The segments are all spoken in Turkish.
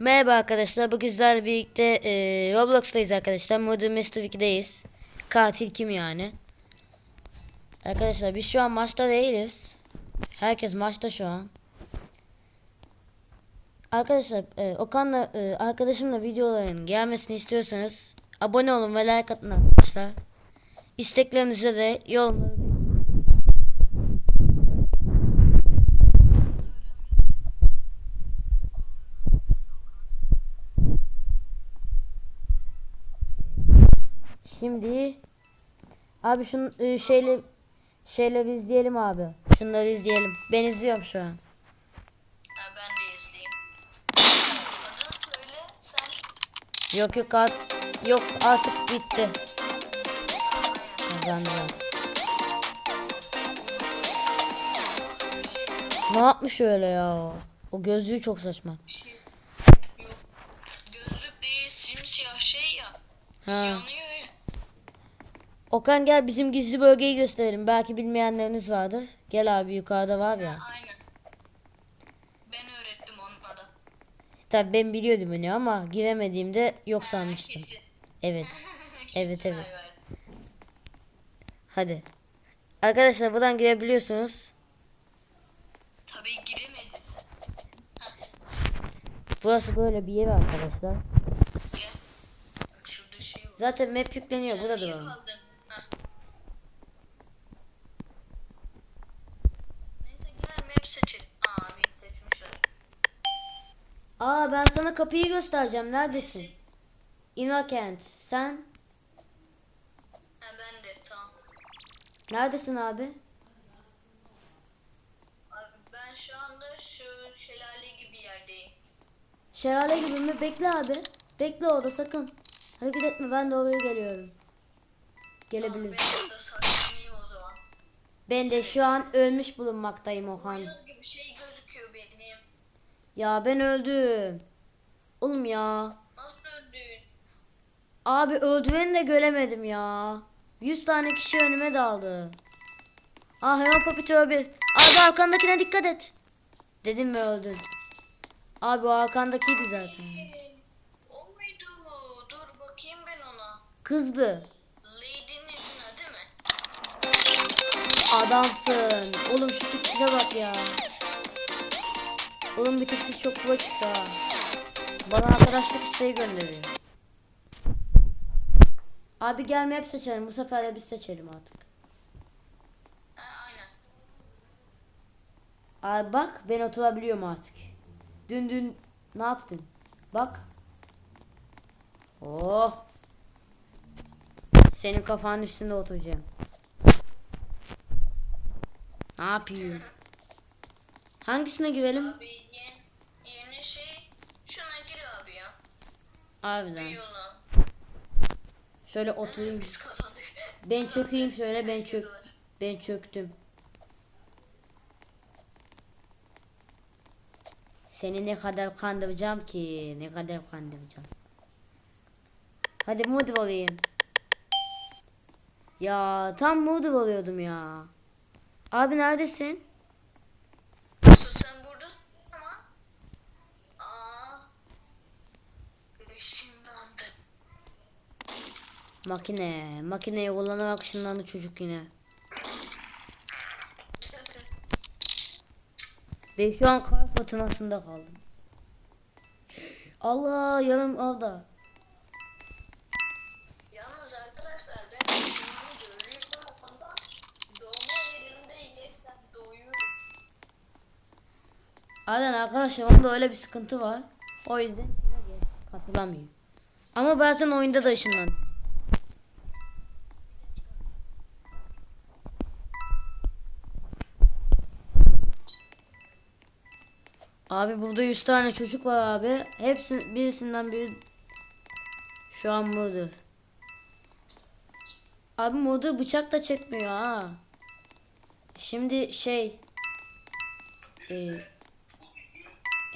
Merhaba arkadaşlar. Bugün sizlerle birlikte e, Roblox'tayız arkadaşlar. Modern Mystery 2'deyiz. Katil kim yani? Arkadaşlar biz şu an maçta değiliz. Herkes maçta şu an. Arkadaşlar e, Okan'la e, arkadaşımla videoların gelmesini istiyorsanız abone olun ve like atın arkadaşlar. İsteklerinize de yorumları Şimdi abi şunu e, şeyle şeyle biz izleyelim abi. Şunları izleyelim. Ben izliyorum şu an. Ha, ben de izleyeyim. Adını söyle sen. Yok yok art- yok artık bitti. Kazandılar. Ne yapmış öyle ya? O gözlüğü çok saçma. Şey, yok. Gözlük değil simsiyah şey ya. Ha. Yanıyor ya. Okan gel bizim gizli bölgeyi gösterelim. Belki bilmeyenleriniz vardır. Gel abi yukarıda var ya. Aynen. Ben öğrettim onunla da. Tabii ben biliyordum onu ama giremediğimde yok sanmıştım. Kesin. Evet. Evet evet. Hadi. Arkadaşlar buradan girebiliyorsunuz. Tabii giremediniz. Burası böyle bir yer arkadaşlar. Gel. Bak şurada şey var. Zaten map yükleniyor. Burada duralım. kaldın? Hah. Neyse gel map seçelim. Aa bir seçmişler. Aa ben sana kapıyı göstereceğim. Neredesin? Innocent. Sen? Ha ben de tamam. Neredesin abi? Abi ben şu anda şu şelale gibi yerdeyim. Şelale gibi mi? Bekle abi. Bekle orada sakın. Hareket etme ben de oraya geliyorum. Ben saklanayım o zaman. Ben de şu an ölmüş bulunmaktayım Okan. Boynuz gibi şey. Ya ben öldüm. Oğlum ya. Nasıl öldün? Abi öldüreni de göremedim ya. 100 tane kişi önüme daldı. Ah Hello Puppet abi. Abi arkandakine dikkat et. Dedim mi öldün? Abi o arkandakiydi zaten. O muydu? Dur bakayım ben ona. Kızdı. Lady'nin ismi değil mi? Adamsın. Oğlum şu tipsize bak ya. Oğlum bir tipsiz çok kula çıktı ha. Bana arkadaşlık isteği gönderiyor. Abi gelme hep seçelim. Bu sefer de biz seçelim artık. Aynen. Abi bak ben oturabiliyorum artık. Dün dün ne yaptın? Bak. Oh. Senin kafanın üstünde oturacağım. Ne yapayım? Hangisine girelim? Abi yeni, yeni şey şuna gir abi ya. Harbiden. Yola. Şöyle oturayım. Biz kazandık. Ben çökeyim şöyle ben çök. Ben çöktüm. Seni ne kadar kandıracağım ki? Ne kadar kandıracağım. Hadi mood olayım. Ya tam mood oluyordum ya. Abi neredesin? Yoksa sen buradasın ama. Aa. Işınlandım. Makine. Makineyi kullanarak ışınlandı çocuk yine. Ben şu an kar fırtınasında kaldım. Allah yanım aldı. Yalnız arkadaşlar ben. Aynen arkadaşlar onda öyle bir sıkıntı var. O yüzden katılamıyor. Ama bazen oyunda da ışınlanıyor. Abi burada 100 tane çocuk var abi. Hepsi birisinden biri şu an murder. Abi murder bıçak da çekmiyor ha. Şimdi şey e,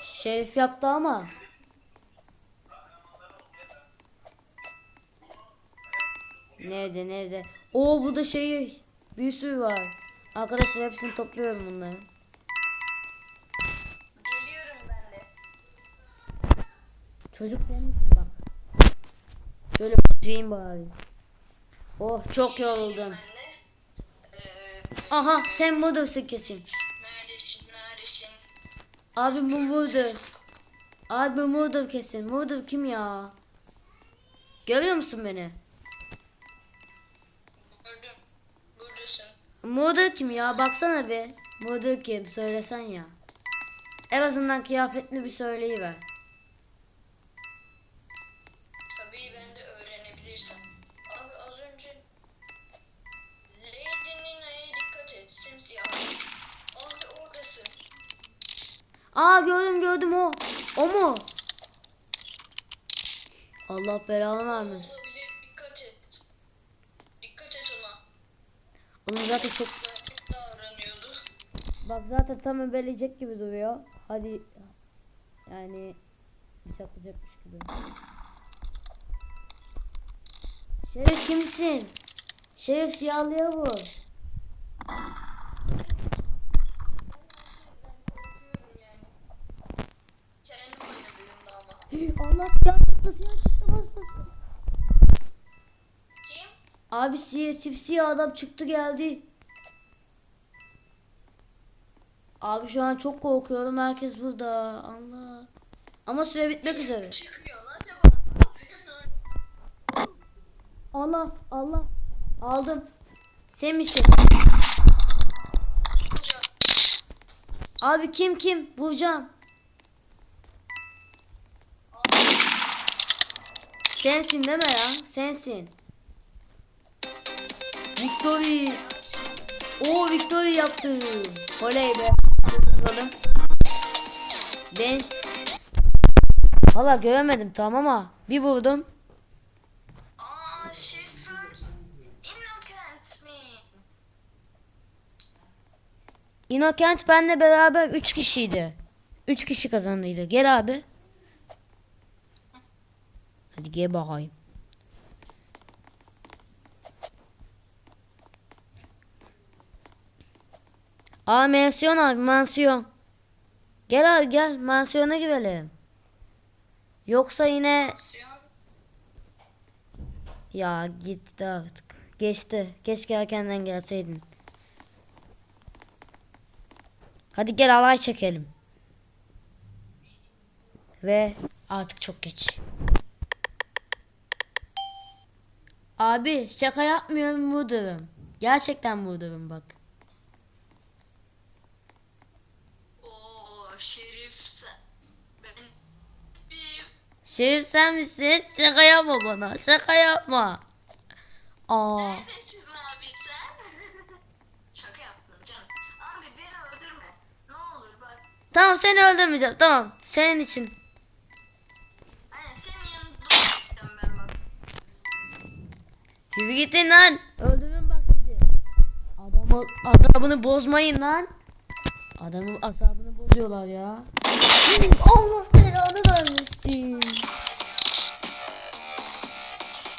Şerif yaptı ama Nerede nerede? Oo bu da şey bir sürü var. Arkadaşlar hepsini topluyorum bunları. Ben. Çocuk misin bak. Şöyle oturayım bari. Oh çok yoruldum. Ben. Ee, Aha sen buradasın kesin. neredesin neredesin? Abi bu burada. Abi burada kesin. Burada kim ya? Görüyor musun beni? Gördüm. Buradasın. Murder kim ya? Baksana bir. Murder kim? Söylesen ya. En azından kıyafetini bir söyleyiver. Aa gördüm gördüm o. O mu? Allah belanı vermesin. Dikkat et. Dikkat et ona. Onun zaten çok... Bak zaten tam ebeleyecek gibi duruyor. Hadi yani bıçaklayacakmış gibi. Şerif kimsin? Şerif siyahlıya vur. Abi siyah siyah adam çıktı geldi. Abi şu an çok korkuyorum herkes burada. Allah. Ama süre bitmek üzere. Allah Allah. Aldım. Sen misin? Abi kim kim? Bulacağım. Sensin deme ya. Sensin. Victory. Oo Victory yaptım. Oley be. Ben Valla göremedim tamam ama bir vurdum. Aa? Innocent benle beraber 3 kişiydi. 3 kişi kazandıydı. Gel abi. Hadi gel bakayım. Aa mansiyon abi mansiyon. Gel abi gel mansiyona girelim. Yoksa yine Asyon. ya gitti artık. Geçti. Keşke erkenden gelseydin. Hadi gel alay çekelim. Ve artık çok geç. Abi şaka yapmıyorum buradayım. Gerçekten buradayım bak. Oo Şerif sen. Ben bir Şerif sen misin? Şaka yapma bana. Şaka yapma. Aa. Neredesin abi sen? Şaka yaptım canım. Abi beni öldürme. Ne olur bak. Tamam seni öldürmeyeceğim. Tamam. Senin için. Hani senin yanında durmaktan ben bak. Yürü gidin lan. Öldürün bak sizi. Adamı, adamını bozmayın lan. Adamın asabını bozuyorlar ya. Allah belanı vermesin.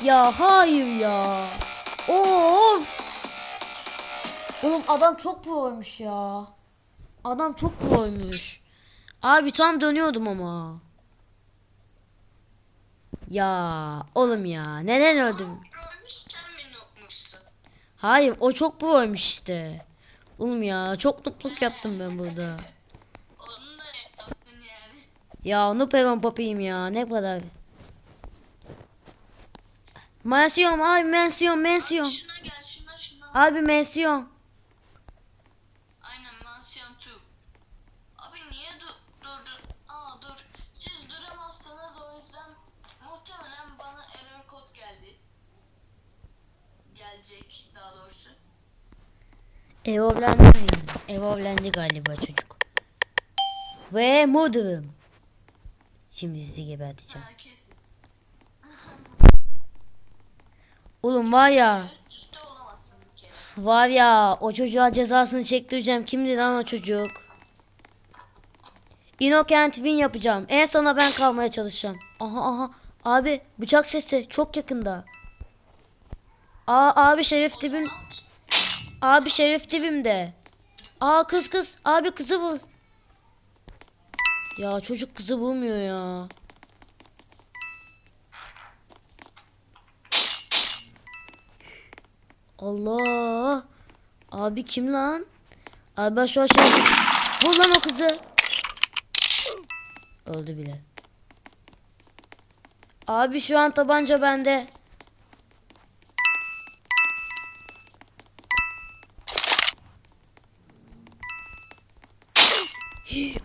Ya hayır ya. Of. Oğlum adam çok proymuş ya. Adam çok proymuş. Abi tam dönüyordum ama. Ya oğlum ya neden öldüm? Hayır o çok proymuş işte. Oğlum ya çok nutluk yaptım ben burada. Onu da yaptın yani. Ya onu peron papayım ya ne kadar. Mansiyon abi mansiyon mansiyon. Gel şuna. Abi mansiyon. Aynen mansiyon 2. Abi niye du- durdun? Aa dur. Siz duramazsanız o yüzden muhtemelen bana error kod geldi. Gelecek daha doğrusu. Evovlendi mi? Evovlendi galiba çocuk. Ve modum. Şimdi sizi geberteceğim. Oğlum var ya. Var ya o çocuğa cezasını çektireceğim. Kimdi lan o çocuk? Innocent win yapacağım. En sona ben kalmaya çalışacağım. Aha aha. Abi bıçak sesi çok yakında. Aa abi şerif dibim. Abi şeref dibimde. Aa kız kız. Abi kızı bul. Ya çocuk kızı bulmuyor ya. Allah. Abi kim lan? Abi ben şu an şeref... Bul lan o kızı. Öldü bile. Abi şu an tabanca bende.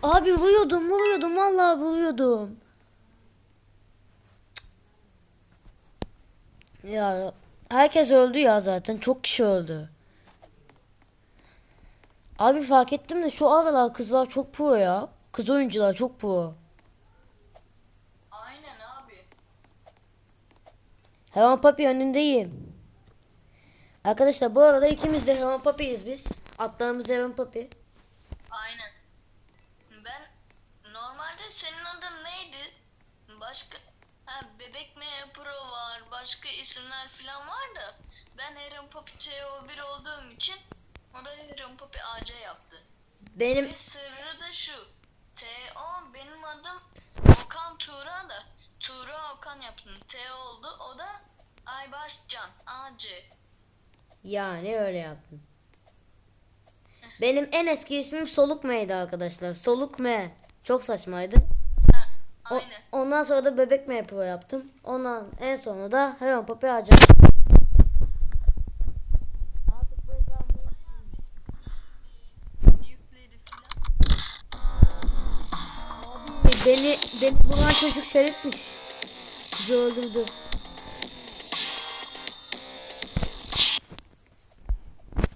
Abi vuruyordum vuruyordum vallahi vuruyordum. Ya herkes öldü ya zaten çok kişi öldü. Abi fark ettim de şu aralar kızlar çok pro ya. Kız oyuncular çok pro. Aynen abi. Heron Papi önündeyim. Arkadaşlar bu arada ikimiz de Heron Papi'yiz biz. Atlarımız Heron Papi. Aynen. Ben normalde senin adın neydi? Başka ha Bebek M Pro var. Başka isimler falan var da ben Aaron Papi TO1 olduğum için o da Aaron Papi AC yaptı. Benim Ve sırrı da şu. TO benim adım Okan Tuğra da Tuğra Okan yaptım. T oldu. O da Aybaşcan AC. yani öyle yaptım. Benim en eski ismim Soluk M'ydi arkadaşlar. Soluk M. Çok saçmaydı. Ha, O- aynen. ondan sonra da Bebek M Pro yaptım. Ondan en sonra da Heron Papi filan. Beni, beni bulan çocuk şerifmiş. Bizi öldürdü.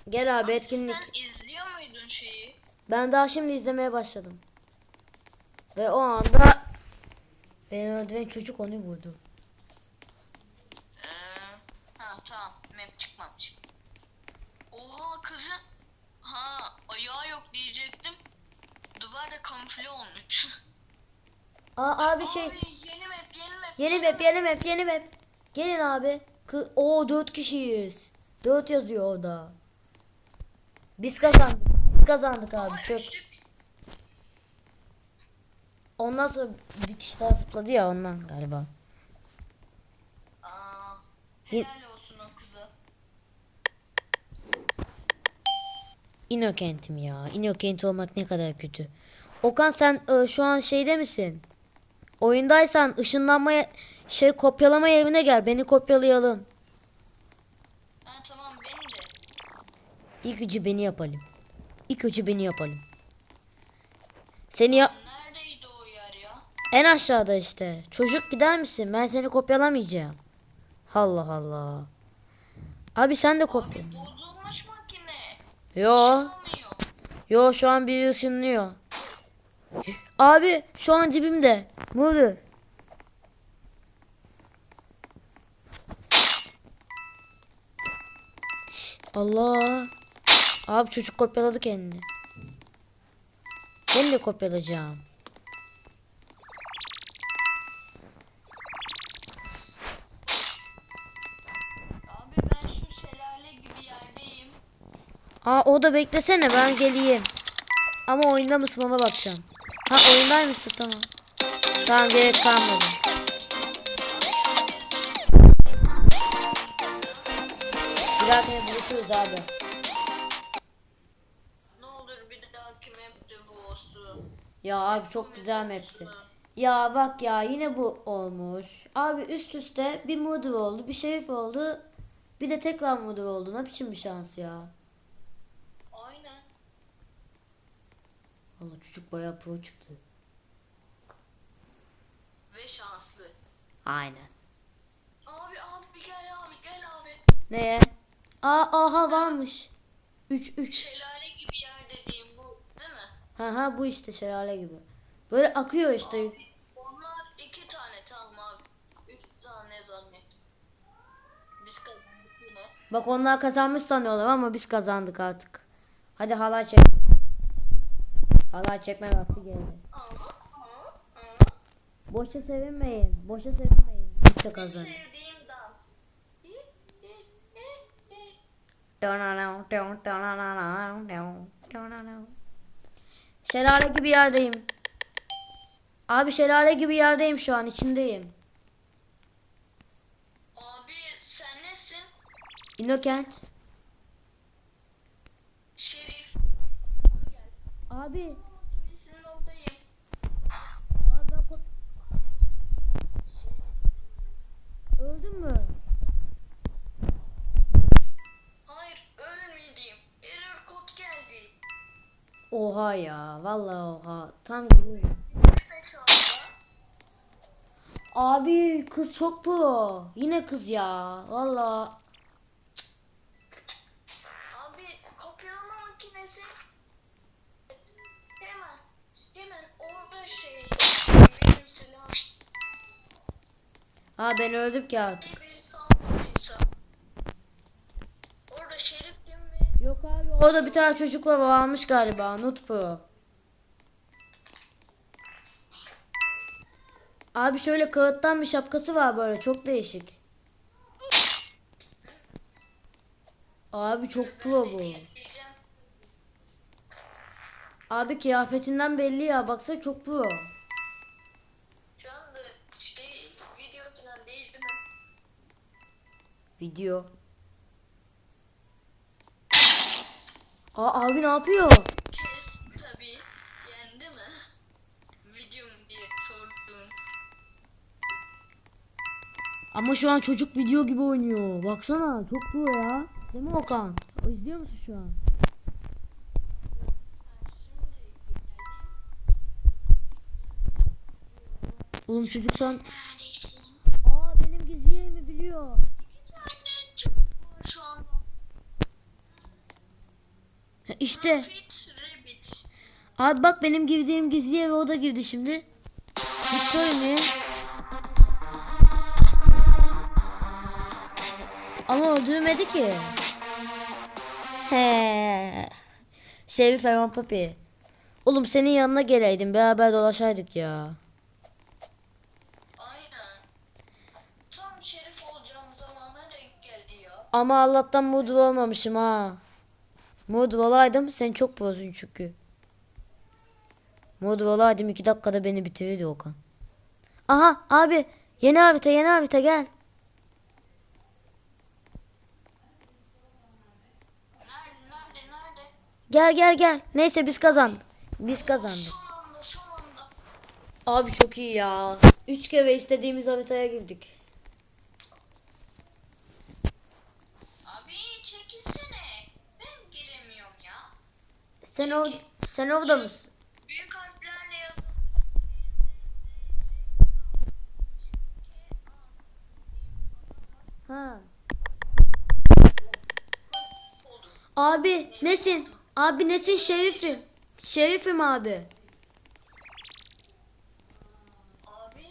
Gel abi etkinlik. Sen izliyor muydun şeyi? Ben daha şimdi izlemeye başladım. Ve o anda beni öldüren çocuk onu vurdu. Ee, ha tamam map çıkmamış. Oha kızı. Ha ayağı yok diyecektim. Duvarda kamufle olmuş. Aa abi şey Abi yeni map yeni map. yeni map yeni map yeni map. Gelin abi. Kı o dört kişiyiz. Dört yazıyor orada. Biz kazandık. Biz kazandık abi Ama çok. üçlük- Ondan sonra bir kişi daha zıpladı ya ondan galiba. Aa, helal olsun o kıza. Innocent'im ya. Innocent olmak ne kadar kötü. Okan sen e, şu an şeyde misin? Oyundaysan ışınlanmaya şey kopyalama yerine gel. Beni kopyalayalım. Ha tamam beni de. İlk önce beni yapalım. İlk önce beni yapalım. Seni ya en aşağıda işte. Çocuk gider misin? Ben seni kopyalamayacağım. Allah Allah. Abi sen de kopya. Bozulmuş makine. Yo. Yo şu an biri ışınlıyor. Abi şu an dibimde. Vurdu. Allah. Abi çocuk kopyaladı kendini. Ben de kopyalayacağım. Aa o da beklesene ben geleyim. Ama oyunda mısın ona bakacağım. Ha oyundaymışsın tamam. Tamam gerek kalmadı. Bir dahakine buluşuruz abi. Ne olur bir dahaki map'te bu olsun. Ya abi çok güzel map'ti. Ya bak ya yine bu olmuş. Abi üst üste bir Murder oldu, bir Şerif oldu. Bir de tekrar Murder oldu. Ne biçim bir şans ya. Aynen. Valla çocuk bayağı pro çıktı. Ve şanslı. Aynen. Abi abi gel abi gel abi. Neye? Aa aha varmış. 3 3. Şelale gibi yer dediğim bu değil mi? Ha ha bu işte şelale gibi. Böyle akıyor işte. Abi, onlar iki tane tamam abi. Üç tane zannet. Biz kazandık yine. Bak onlar kazanmış sanıyorlar ama biz kazandık artık. Hadi halay çek. Halay çekme vakti geldi. Boşa sevinmeyin. Boşa sevinmeyin. Biz de kazan. Şelale gibi yerdeyim. Abi şelale gibi yerdeyim şu an içindeyim. Abi sen nesin? Innocent. Şerif. Abi Oha ya. Vallahi oha. Tam? Abi kız çok pro. Yine kız ya. Vallahi. Abi kopyalama makinesi. Hemen. Hemen orada şey. Benim silahım. Aa ben öldüm ki artık. Bir sandıysa. Orada şerif kim ve Abi. Orada bir tane çocuk var o almış galiba. Nut pro. Abi şöyle kağıttan bir şapkası var böyle çok değişik. Abi çok pro bu. Abi kıyafetinden belli ya baksana çok pro. Şu anda şey video falan değil değil mi? Video. Aa abi ne yapıyor? Kes tabii. Yendi mi? Videom diye sordum. Ama şu an çocuk video gibi oynuyor. Baksana çok pro ya. Değil mi Okan? O izliyor musun şu an? Oğlum çocuk sen... Aa benim gizli yerimi biliyor. Bir tane çocuk var şu anda. Ha, İşte. Abi bak benim girdiğim gizli eve o da girdi şimdi. Victor mi? Ama öldürmedi ki. He. Şerif Erman Papi. Oğlum senin yanına geleydim beraber dolaşaydık ya. Aynen. Tam şerif olacağım zamana denk geldi ya. Ama Allah'tan murder olmamışım ha. Murder olaydım sen çok bozun çünkü. Murder olaydım iki dakikada beni bitirirdi Okan. Aha abi yeni harita yeni harita gel. Gel gel gel. Neyse biz kazandık. Biz kazandık. Abi çok iyi ya. Üç kere istediğimiz haritaya girdik. Abi çekilsene. Ben giremiyorum ya. Sen o sen orada mısın? Büyük harflerle. Ha. Abi nesin? Abi nesin şerifim? Şerifim abi. Abi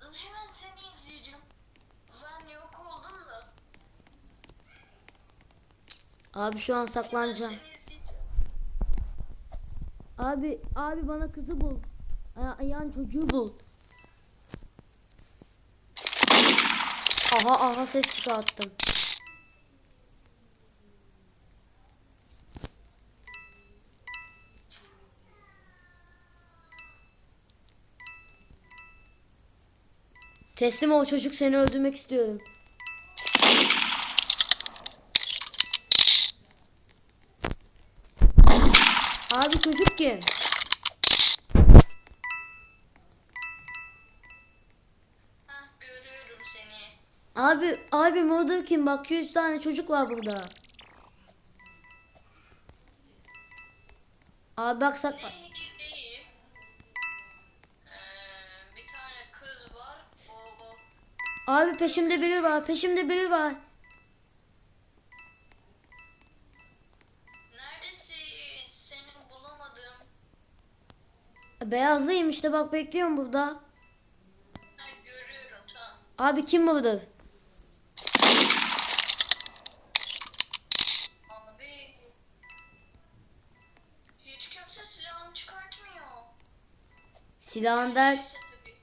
hemen seni izleyeceğim. Ben yok oldum da. Abi şu an saklanacağım. Abi abi bana kızı bul. Ay- Ayağın çocuğu bul. Aha aha ses çıkarttım. Teslim ol çocuk seni öldürmek istiyorum. Görüyorum seni. Abi abi model kim? Bak 100 tane çocuk var burada. Abi bak sak. Ee, bir tane kız var. O, o Abi peşimde biri var. Peşimde biri var. Beyazlıyım işte bak bekliyorum burada. Ha görüyorum tamam. Abi kim burada? Abi hiç kimse silahını çıkartmıyor. Tabii.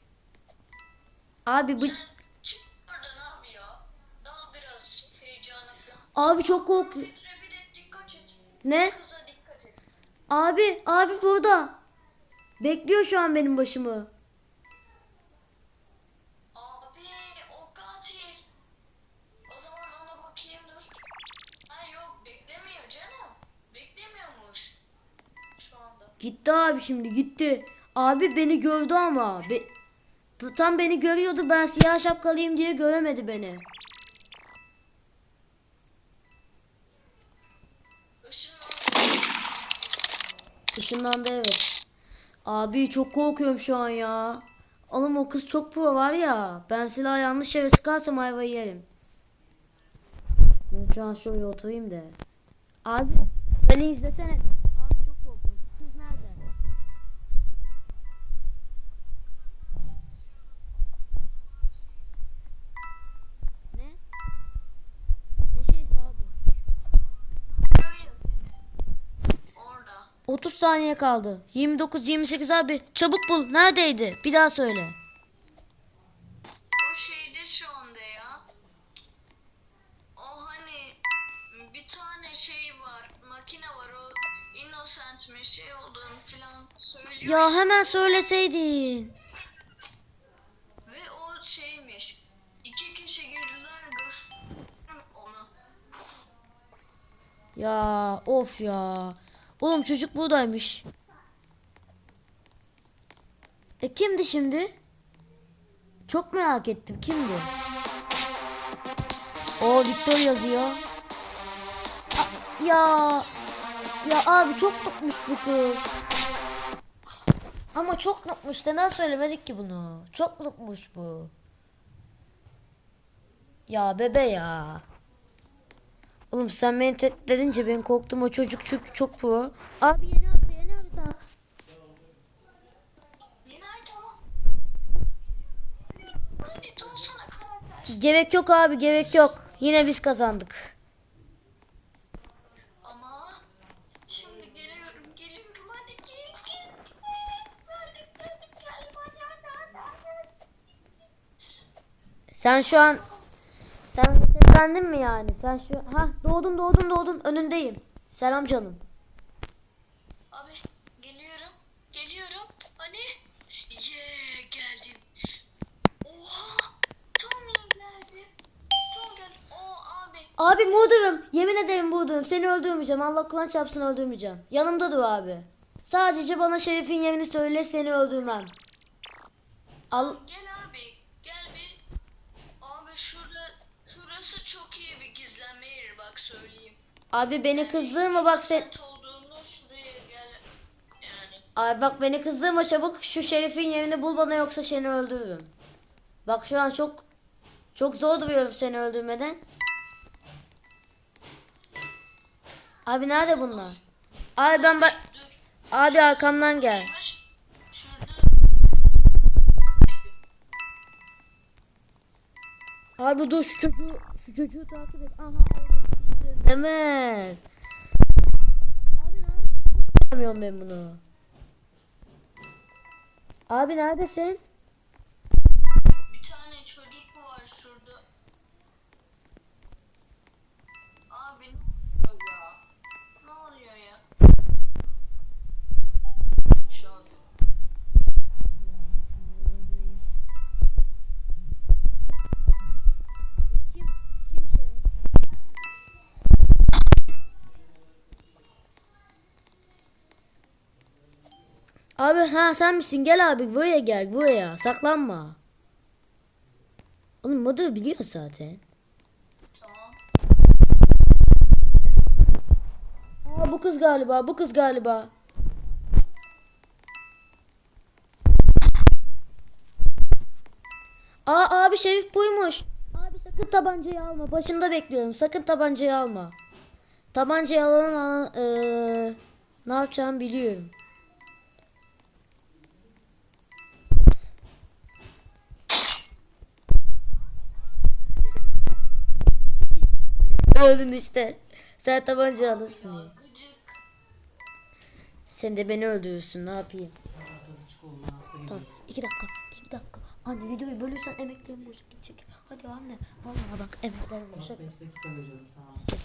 Abi bu abi çok korkuyor. Filtre bir de dikkat et. Ne? Kıza dikkat et. Abi abi burada. Bekliyor şu an benim başımı. Abi o katil. O zaman ona bakayım dur. Ha yok beklemiyor canım. Beklemiyormuş. Gitti abi şimdi gitti. Abi beni gördü ama. Be- tam beni görüyordu ben siyah şapkalıyım diye göremedi beni. Işınlandı evet. Abi çok korkuyorum şu an ya. Oğlum o kız çok pro var ya. Ben silahı yanlış yere sıkarsam ayvayı yerim. Ben şu an şuraya oturayım da. Abi beni izlesene. 30 saniye kaldı. 29 28 abi çabuk bul. Neredeydi? Bir daha söyle. O şeyde şu anda ya. O hani bir tane şey var. Makine var. O innocent mi şey olduğunu falan söylüyor. Ya hemen söyleseydin. Ve o şeymiş. İki kişi girdiler gösterdim onu. Ya of ya. Oğlum çocuk buradaymış. E kimdi şimdi? Çok merak ettim. Kimdi? O Victor yazıyor. A- ya ya abi çok tutmuş bu kız. Ama çok tutmuş. Neden söylemedik ki bunu? Çok tutmuş bu. Ya bebe ya. Oğlum sen beni tehdit edince ben korktum o çocuk çünkü çok pro. Abi yeni harita yeni doğsana karakter. Gerek yok abi gerek yok. Yine biz kazandık. Ama şimdi geliyorum geliyorum hadi gel gel. Sen şu an sen seslendin mi yani? Sen şu ha doğdun doğdun doğdun önündeyim. Selam canım. Abi geliyorum geliyorum hani ye geldim. Oha tam geldim. Tam geldim. O abi Abi buradayım. Yemin ederim buradayım. Seni öldürmeyeceğim. Allah Kur'an çarpsın öldürmeyeceğim. Yanımda dur abi. Sadece bana Şerif'in yerini söyle seni öldürmem. Al gel abi gel bir. Abi şurada şurası çok iyi bir gizlenme yeri bak söyleyeyim. Abi beni bak sen. Net olduğunda şuraya gel. Yani Ay bak beni kızdırma çabuk şu şerifin yerini bul bana yoksa seni öldürürüm. Bak şu an çok çok zor duruyorum seni öldürmeden. Abi nerede bunlar? Abi ben bak abi arkamdan gel. Abi dur şu çocuğu şu çocuğu takip et. Aha orada. Demez. Abi ne yapıyorum ben bunu? Abi neredesin? Abi ha sen misin? Gel abi buraya gel buraya. Saklanma. Oğlum modu biliyor zaten. Aa bu kız galiba bu kız galiba. Aa abi Şerif buymuş. Abi sakın tabancayı alma. Başında bekliyorum. Sakın tabancayı alma. Tabancayı alan alan eee, ne yapacağımı biliyorum. Öldün işte. Sen tabanca alırsın diye. Sen de beni öldürürsün ne yapayım? Tamam. iki dakika. iki dakika. Anne videoyu bölürsen emeklerim boşa gidecek. Hadi anne. Vallahi bak emeklerim boşa 5 dakika veriyorum sana.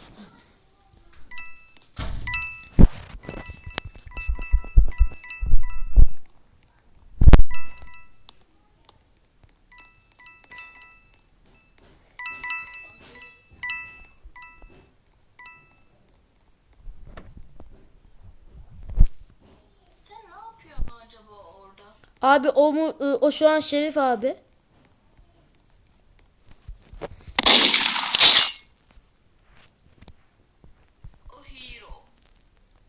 Abi o mu o şu an Şerif abi. O hero.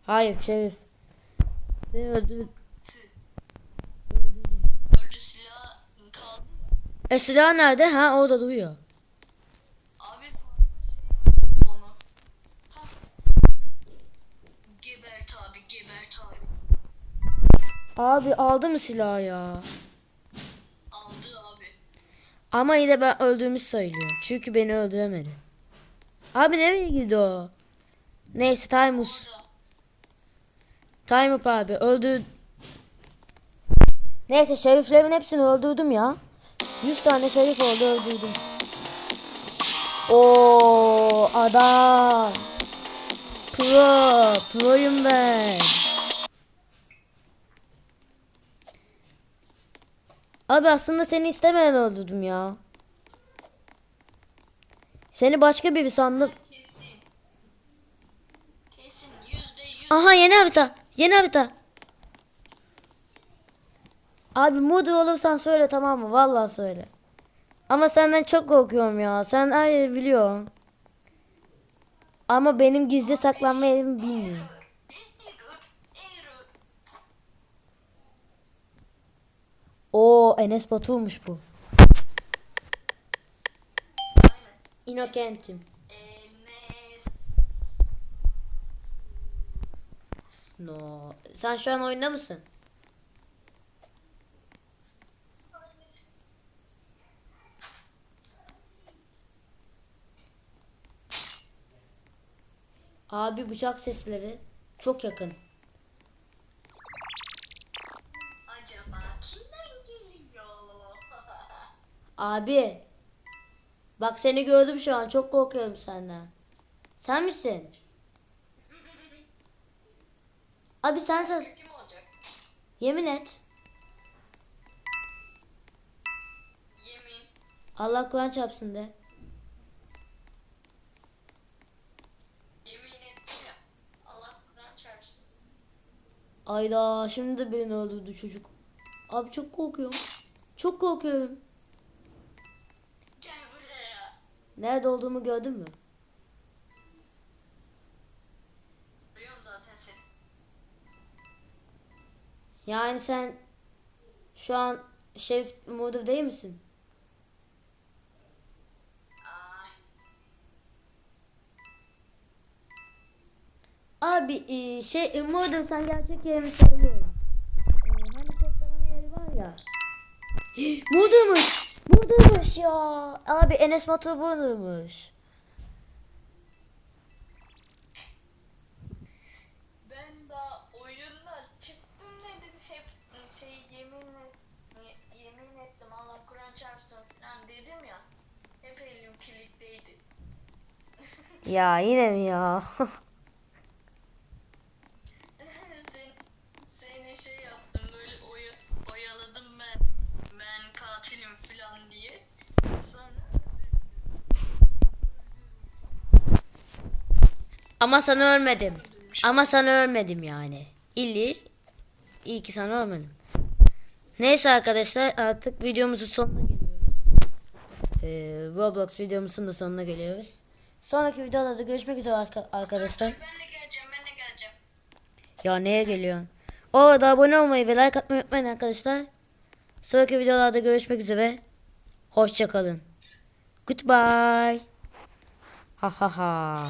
Hayır Şerif. Öldür. Öldü. E silah nerede? Ha orada duruyor. Abi fazla şey onu. Ha. Gebert abi gebert abi. Abi aldı mı silahı ya? Aldı abi. Ama yine ben öldüğümü söylüyor. Çünkü beni öldüremedi. Abi nereye girdi o? Neyse. Time up abi öldür. Neyse şeriflerin hepsini öldürdüm ya. 100 tane şerif oldu öldürdüm. Oo adam. Pro. Pro'yum ben. Abi aslında seni istemeyen öldürdüm ya. Seni başka biri sandım. Aha yeni harita. Yeni harita. Abi modu olursan söyle tamam mı? Vallahi söyle. Ama senden çok korkuyorum ya. Sen her yeri biliyorsun. Ama benim gizli saklanma yerimi bilmiyor. Error. Error. Oo Enes Batur'muş bu. Inokentim. No. Sen şu an oyunda mısın? Abi bıçak sesleri çok yakın. Abi. Bak seni gördüm şu an. Çok korkuyorum senden. Sen misin? Abi sen olacak? Yemin et. Yemin. Allah Kur'an çarpsın de. Ayda şimdi de beni öldürdü çocuk. Abi çok korkuyorum. Çok korkuyorum. Gel buraya. Nerede olduğumu gördün mü? Duyuyorum zaten seni. Yani sen şu an şef modu değil misin? Abi e, şey modem sen gerçek yerimi söylüyorum. E, hani kodlama yeri var ya. Modumuş. Modumuş ya. Abi Enes Batur buradaymış. Ben daha oyundan çıktım dedim hep şey yemin ye- yemin ettim Allah Kur'an çarpsın falan dedim ya. Hep elim kilitliydi. Ya yine mi ya? Ama sana ölmedim. Ama sana ölmedim yani. İlli iyi ki sana ölmedim. Neyse arkadaşlar artık videomuzun sonuna geliyoruz. Ee, Roblox videomuzun da sonuna geliyoruz. Sonraki videolarda görüşmek üzere arka- arkadaşlar. Ya neye geliyorsun? Orada abone olmayı ve like atmayı unutmayın arkadaşlar. Sonraki videolarda görüşmek üzere. Hoşçakalın. Goodbye. Ha ha ha.